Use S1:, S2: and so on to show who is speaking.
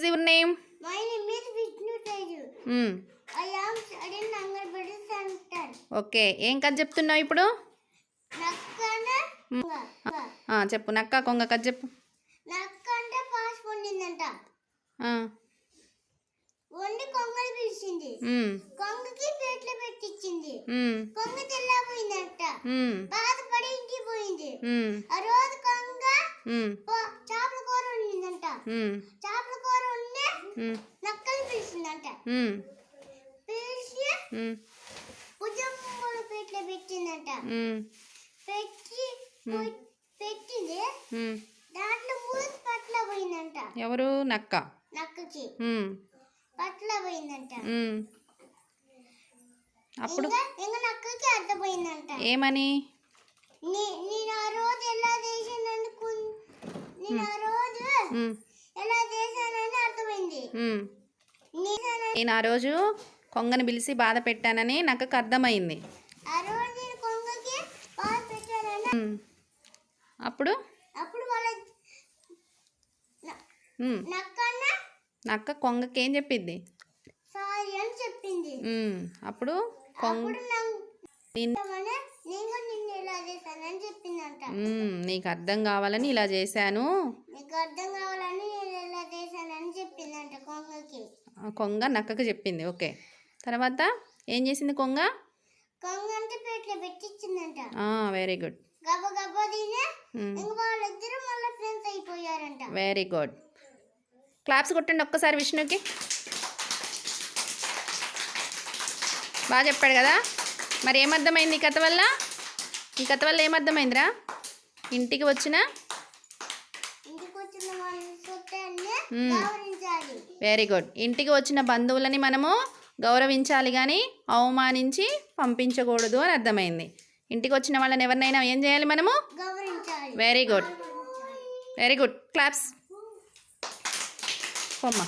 S1: Is your name
S2: name is Vishnu Teju.
S1: Hmm.
S2: I am studying Angalbadi Center.
S1: Okay ఏం కథ చెప్తున్నావు ఇప్పుడు?
S2: నక్కన
S1: ఆ, చెప్పు. నక్క కొంగ కథ చెప్పు.
S2: నక్క అంటే పాస్ పొందిందంట
S1: ఆ,
S2: వండి కొంగలు పిలిచింది.
S1: మ్,
S2: కొంగకి పేట్లు పెట్టించింది
S1: మ్,
S2: కొంగ తెల్లపోయిందంట
S1: మ్,
S2: బాధపడి ఇంటికి పోయింది
S1: మ్,
S2: ఆ రోజు కొంగ
S1: మ్,
S2: చేపల కూర వండిందంట
S1: మ్,
S2: చేపల కూర వండి
S1: మ్,
S2: నక్కలు పిలిచిందంట. పిలిచి పేట్లో పెట్టిందంట. పెట్టి పెట్టింది. దాంట్లో పట్ల పోయిందంట.
S1: ఎవరు? నక్క.
S2: నక్కకి. పట్ల పోయిందంట.
S1: అప్పుడు?
S2: ఇంకా నక్కకి అర్థమైందంట.
S1: ఏమని?
S2: నీ- నేను ఆ రోజు ఎలా చేశానందుకు నేను ఆ రోజు
S1: మ్,
S2: ఎలా చేశానని అర్థమైంది
S1: మ్.
S2: నేను
S1: ఆ రోజు కొంగని పిలిచి బాధ పెట్టానని నక్కకు అర్థమైంది. అప్పుడు? నక్క కొంగకి ఏం
S2: చెప్పింది.
S1: అప్పుడు కొంగ
S2: నాకు
S1: నీకు అర్థం కావాలని ఇలా చేశాను.
S2: నీకు అర్థం కావాలని నేను ఎలా చేశానని చెప్పిందంట కొంగకి
S1: ఆ కొంగ నక్కకు చెప్పింది. ఓకే. తర్వాత ఏం చేసింది కొంగ? Very good very good claps కొట్టండి ఒక్కసారి విష్ణుకి. బాగా చెప్పాడు కదా? మరి ఏమర్థమైంది ఈ కథ వల్ల? ఈ కథ వల్ల ఏమర్థమైందిరా? ఇంటికి వచ్చిన
S2: ఇంటికి వచ్చిన
S1: వెరీ గుడ్ ఇంటికి వచ్చిన బంధువులని మనము గౌరవించాలి కానీ అవమానించి పంపించకూడదు అని అర్థమైంది. ఇంటికి వచ్చిన వాళ్ళని ఎవరినైనా ఏం చేయాలి మనము? Very good very good claps పోమ్మా